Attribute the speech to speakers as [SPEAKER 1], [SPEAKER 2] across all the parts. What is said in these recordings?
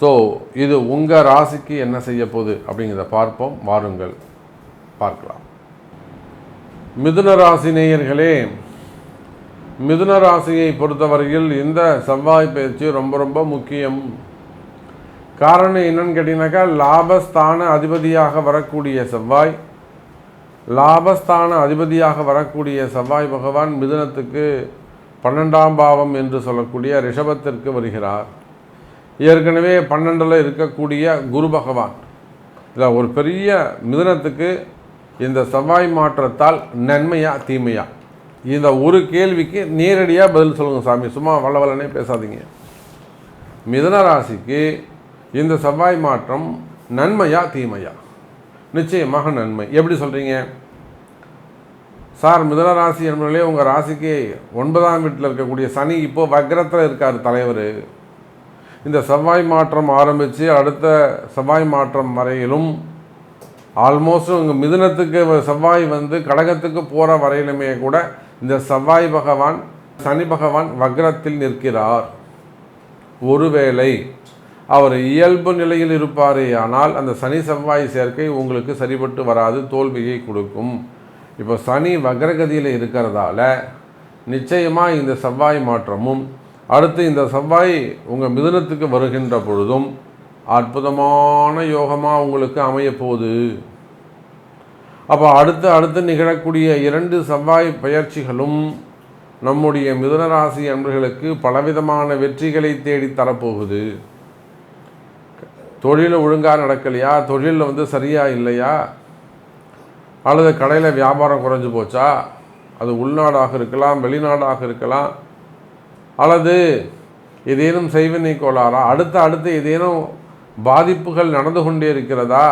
[SPEAKER 1] So இது உங்கள் ராசிக்கு என்ன செய்ய போகுது அப்படிங்கிறத பார்ப்போம். வாருங்கள். பார்க்கலாம். மிதுன ராசி நேயர்களே மிதுன ராசியை பொறுத்தவரையில் இந்த செவ்வாய் பயிற்சி ரொம்ப ரொம்ப முக்கியம். காரணம் என்னன்னு கேட்டிங்கனாக்கா லாபஸ்தான அதிபதியாக வரக்கூடிய செவ்வாய் லாபஸ்தான அதிபதியாக வரக்கூடிய செவ்வாய் பகவான் மிதுனத்துக்கு பன்னெண்டாம் பாவம் என்று சொல்லக்கூடிய ரிஷபத்திற்கு வருகிறார். ஏற்கனவே பன்னெண்டில் இருக்கக்கூடிய குரு பகவான். இல்லை ஒரு பெரிய மிதுனத்துக்கு இந்த செவ்வாய் மாற்றத்தால் நன்மையா தீமையா? இந்த ஒரு கேள்விக்கு நேரடியாக பதில் சொல்லுங்கள் சாமி. சும்மா வல்ல பேசாதீங்க. மிதன ராசிக்கு இந்த செவ்வாய் மாற்றம் நன்மையா தீமையா? நிச்சயமாக நன்மை. எப்படி சொல்கிறீங்க சார் மிதன ராசி என்பவர்களே உங்கள் ராசிக்கு ஒன்பதாம் வீட்டில் இருக்கக்கூடிய சனி இப்போ வக்ரத்தில் இருக்கார் தலைவர். இந்த செவ்வாய் மாற்றம் ஆரம்பித்து அடுத்த செவ்வாய் மாற்றம் வரையிலும் ஆல்மோஸ்ட் இங்கே மிதுனத்துக்கு செவ்வாய் வந்து கடகத்துக்கு போகிற வரையிலுமே கூட இந்த செவ்வாய் பகவான் சனி பகவான் வக்ரத்தில் நிற்கிறார். ஒருவேளை அவர் இயல்பு நிலையில் இருப்பாரே ஆனால் அந்த சனி செவ்வாய் சேர்க்கை உங்களுக்கு சரிபட்டு வராது தோல்வியை கொடுக்கும். இப்போ சனி வக்ரகதியில் இருக்கிறதால நிச்சயமாக இந்த செவ்வாய் மாற்றமும் அடுத்து இந்த செவ்வாய் உங்கள் மிதுனத்துக்கு வருகின்ற பொழுதும் அற்புதமான யோகமாக உங்களுக்கு அமையப்போகுது அப்போ அடுத்து அடுத்து நிகழக்கூடிய இரண்டு செவ்வாய் பயிற்சிகளும் நம்முடைய மிதுனராசி அன்பர்களுக்கு பலவிதமான வெற்றிகளை தேடி தரப்போகுது. தொழில் ஒழுங்காக நடக்கலையா? தொழிலில் வந்து சரியா இல்லையா? அல்லது கடையில் வியாபாரம் குறைஞ்சு போச்சா? அது உள்நாடாக இருக்கலாம் வெளிநாடாக இருக்கலாம். அல்லது ஏதேனும் செய்வினை கோளாறா? அடுத்து அடுத்து ஏதேனும் பாதிப்புகள் நடந்து கொண்டே இருக்கிறதா?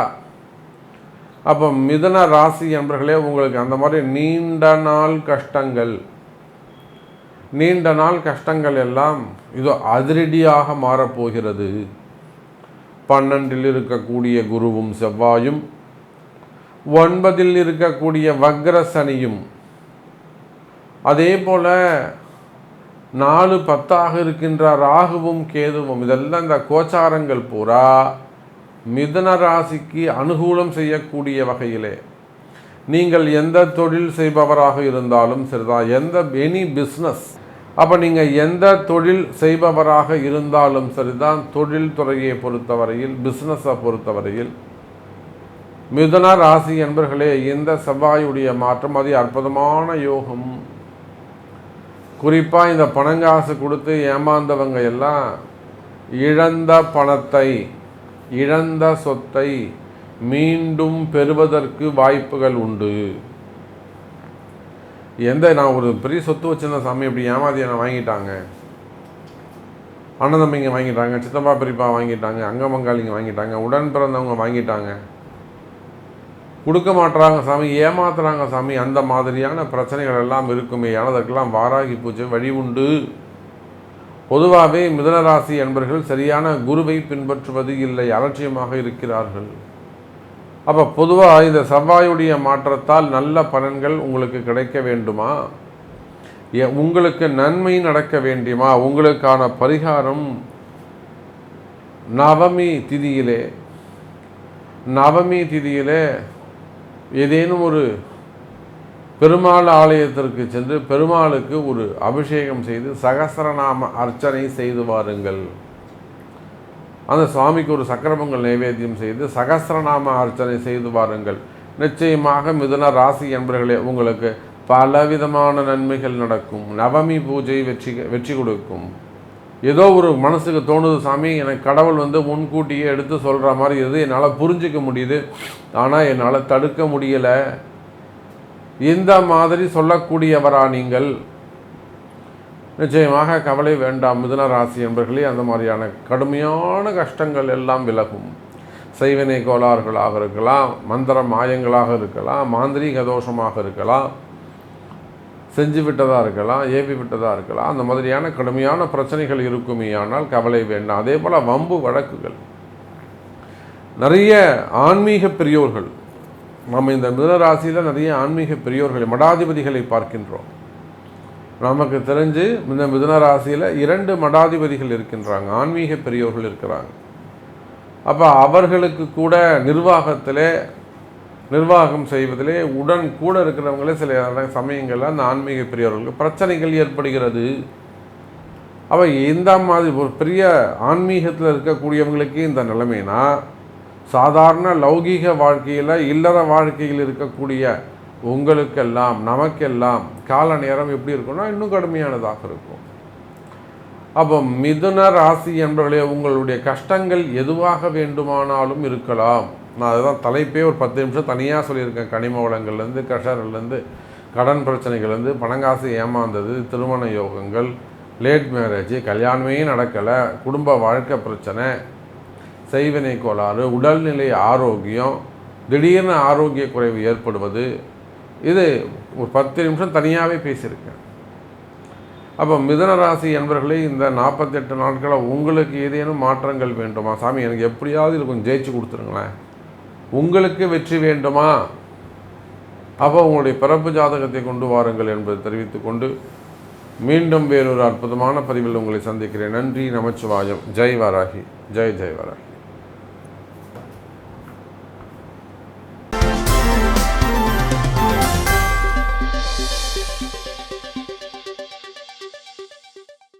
[SPEAKER 1] அப்போ மிதன ராசி என்பர்களே உங்களுக்கு அந்த மாதிரி நீண்ட நாள் கஷ்டங்கள் நீண்ட நாள் கஷ்டங்கள் எல்லாம் இதோ அதிரடியாக மாறப்போகிறது. பன்னெண்டில் இருக்கக்கூடிய குருவும் செவ்வாயும் ஒன்பதில் இருக்கக்கூடிய வக்ர சனியும். அதே போல நாலு பத்தாக இருக்கின்ற ராகுவும் கேதுவும் இதெல்லாம் இந்த கோச்சாரங்கள் பூரா மிதன ராசிக்கு அனுகூலம் செய்யக்கூடிய வகையிலே. நீங்கள் எந்த தொழில் செய்பவராக இருந்தாலும் சரிதான் எந்த எனி பிஸ்னஸ் அப்போ நீங்கள் எந்த தொழில் செய்பவராக இருந்தாலும் சரிதான் தொழில் துறையை பொறுத்தவரையில் பிஸ்னஸை பொறுத்தவரையில். மிதுன ராசி என்பர்களே இந்த செவ்வாயுடைய மாற்றம் அது அற்புதமான யோகம். குறிப்பாக இந்த பணங்காசு கொடுத்து ஏமாந்தவங்க எல்லாம் இழந்த பணத்தை இழந்த சொத்தை மீண்டும் பெறுவதற்கு வாய்ப்புகள் உண்டு. எந்த நான் ஒரு பெரிய சொத்து வச்சிருந்த சாமி இப்படி ஏமாதி என்னை வாங்கிட்டாங்க. அண்ணன் தம்பிங்க வாங்கிட்டாங்க சித்தப்பா பெரியப்பா வாங்கிட்டாங்க அங்கமங்காளிங்க வாங்கிட்டாங்க உடன் பிறந்தவங்க வாங்கிட்டாங்க. கொடுக்க மாட்டுறாங்க சாமி ஏமாத்துறாங்க சாமி. அந்த மாதிரியான பிரச்சனைகள் எல்லாம் இருக்குமே. அதற்கெல்லாம் வாராகி பூஜை வழி உண்டு. பொதுவாகவே மிதனராசி என்பர்கள் சரியான குருவை பின்பற்றுவது இல்லை அலட்சியமாக இருக்கிறார்கள். அப்போ பொதுவாக இந்த செவ்வாயுடைய மாற்றத்தால் நல்ல பலன்கள் உங்களுக்கு கிடைக்க வேண்டுமா? உங்களுக்கு நன்மை நடக்க வேண்டுமா? உங்களுக்கான பரிகாரம் நவமி திதியிலே நவமி திதியிலே ஏதேனும் ஒரு பெருமாள் ஆலயத்திற்கு சென்று பெருமாளுக்கு ஒரு அபிஷேகம் செய்து சகசரநாம அர்ச்சனை செய்து வாருங்கள். அந்த சுவாமிக்கு ஒரு சக்கரபொங்கல் நைவேத்தியம் செய்து சகசரநாம அர்ச்சனை செய்து வாருங்கள். நிச்சயமாக மிதுன ராசி என்பர்களே உங்களுக்கு பலவிதமான நன்மைகள் நடக்கும். நவமி பூஜை வெற்றி வெற்றி கொடுக்கும். ஏதோ ஒரு மனசுக்கு தோணுது சாமி எனக்கு கடவுள் வந்து முன்கூட்டியே எடுத்து சொல்கிற மாதிரி எது என்னால் புரிஞ்சிக்க முடியுது. ஆனால் என்னால் தடுக்க முடியலை. இந்த மாதிரி சொல்லக்கூடியவரா நீங்கள்? நிச்சயமாக கவலை வேண்டாம். மிதுன ராசி என்பர்களே அந்த மாதிரியான கடுமையான கஷ்டங்கள் எல்லாம் விலகும். செய்வினை கோளாறுகளாக இருக்கலாம் மந்திர மாயங்களாக இருக்கலாம் மாந்திரீக தோஷமாக இருக்கலாம். செஞ்சு விட்டதாக இருக்கலாம் ஏவி விட்டதாக இருக்கலாம் அந்த மாதிரியான கடுமையான பிரச்சனைகள் இருக்குமே ஆனால் கவலை வேண்டாம். அதே போல் வம்பு வழக்குகள். நிறைய ஆன்மீக பெரியோர்கள் நம்ம இந்த மிதனராசியில் நிறைய ஆன்மீக பெரியோர்களை மடாதிபதிகளை பார்க்கின்றோம். நமக்கு தெரிஞ்சு இந்த மிதனராசியில் இரண்டு மடாதிபதிகள் இருக்கின்றாங்க ஆன்மீக பெரியோர்கள் இருக்கிறாங்க. அப்போ அவர்களுக்கு கூட நிர்வாகத்தில் நிர்வாகம் செய்வதிலே உடன் கூட இருக்கிறவங்களே சில சமயங்களில் அந்த ஆன்மீக பெரியவர்களுக்கு பிரச்சனைகள் ஏற்படுகிறது. அவ இந்த மாதிரி ஒரு பெரிய ஆன்மீகத்தில் இருக்கக்கூடியவங்களுக்கு இந்த நிலைமைனா சாதாரண லௌகீக வாழ்க்கையில் இல்லற வாழ்க்கையில் இருக்கக்கூடிய உங்களுக்கெல்லாம் நமக்கெல்லாம் கால நேரம் எப்படி இருக்கும்னா இன்னும் கடுமையானதாக இருக்கும். அப்போ மிதுன ராசி என்பவர்களே உங்களுடைய கஷ்டங்கள் எதுவாக வேண்டுமானாலும் இருக்கலாம். நான் அதுதான் தலைப்பே ஒரு பத்து நிமிஷம் தனியாக சொல்லியிருக்கேன். கனிம வளங்கள்லேருந்து கஷர்லேருந்து கடன் பிரச்சனைகள்லேருந்து பணங்காசு ஏமாந்தது திருமண யோகங்கள் லேட் மேரேஜ் கல்யாணமே நடக்கலை குடும்ப வாழ்க்கை பிரச்சனை செய்வினை கோளாறு உடல்நிலை ஆரோக்கியம் திடீர்னு ஆரோக்கிய குறைவு ஏற்படுவது இது ஒரு பத்து நிமிஷம் தனியாகவே பேசியிருக்கேன். அப்போ மிதனராசி என்பர்களே இந்த நாற்பத்தெட்டு நாட்களில் உங்களுக்கு ஏதேனும் மாற்றங்கள் வேண்டுமா? சாமி எனக்கு எப்படியாவது இது கொஞ்சம் ஜெயிச்சு கொடுத்துருங்களேன். உங்களுக்கு வெற்றி வேண்டுமா? அப்போ உங்களுடைய பிறப்பு ஜாதகத்தை கொண்டு வாருங்கள் என்பதை தெரிவித்துக்கொண்டு மீண்டும் வேறொரு அற்புதமான பதிவில் உங்களை சந்திக்கிறேன். நன்றி நமச்சிவாயம். ஜெய் வாராகி ஜெய் ஜெய் வாராகி